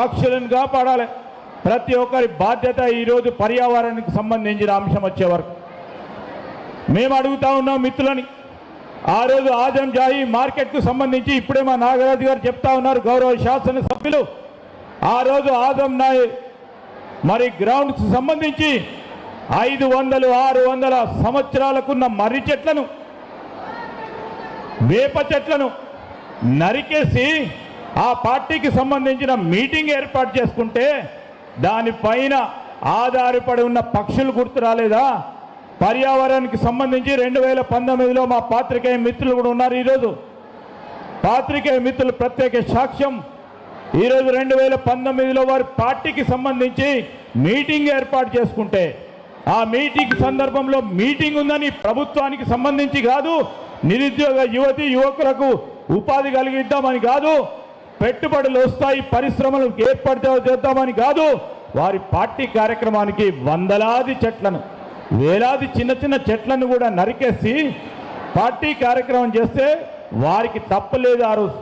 పక్షులను కాపాడాలి. ప్రతి ఒక్కరి బాధ్యత ఈరోజు పర్యావరణానికి సంబంధించిన అంశం వచ్చే వరకు. మేము అడుగుతా ఉన్నాం మిత్రులని. ఆ రోజు ఆజం జాయి మార్కెట్కు సంబంధించి ఇప్పుడే మా నాగరాజు గారు చెప్తా ఉన్నారు గౌరవ శాసనసభ్యులు. ఆ రోజు ఆజం నాయ్ మరి గ్రౌండ్కు సంబంధించి ఐదు వందలు ఆరు వందల సంవత్సరాలకున్న మర్రి చెట్లను వేప చెట్లను నరికేసి ఆ పార్టీకి సంబంధించిన మీటింగ్ ఏర్పాటు చేసుకుంటే దానిపైన ఆధారపడి ఉన్న పక్షులు గుర్తు రాలేదా? పర్యావరణానికి సంబంధించి రెండు వేల పంతొమ్మిదిలో మా పాత్రికేయ మిత్రులు కూడా ఉన్నారు ఈరోజు. పాత్రికేయ మిత్రులు ప్రత్యేక సాక్ష్యం. ఈరోజు రెండు వేల పంతొమ్మిదిలో వారి పార్టీకి సంబంధించి మీటింగ్ ఏర్పాటు చేసుకుంటే ఆ మీటింగ్ సందర్భంలో మీటింగ్ ఉందని ప్రభుత్వానికి సంబంధించి కాదు నిరుద్యోగ యువతి యువకులకు ఉపాధి కలిగిద్దామని కాదు పెట్టుబడులు వస్తాయి పరిశ్రమలు ఏర్పడితే చేద్దామని కాదు వారి పార్టీ కార్యక్రమానికి వందలాది చెట్లను వేలాది చిన్న చిన్న చెట్లను కూడా నరికేసి పార్టీ కార్యక్రమం చేస్తే వారికి తప్పలేదు ఆ రోజు.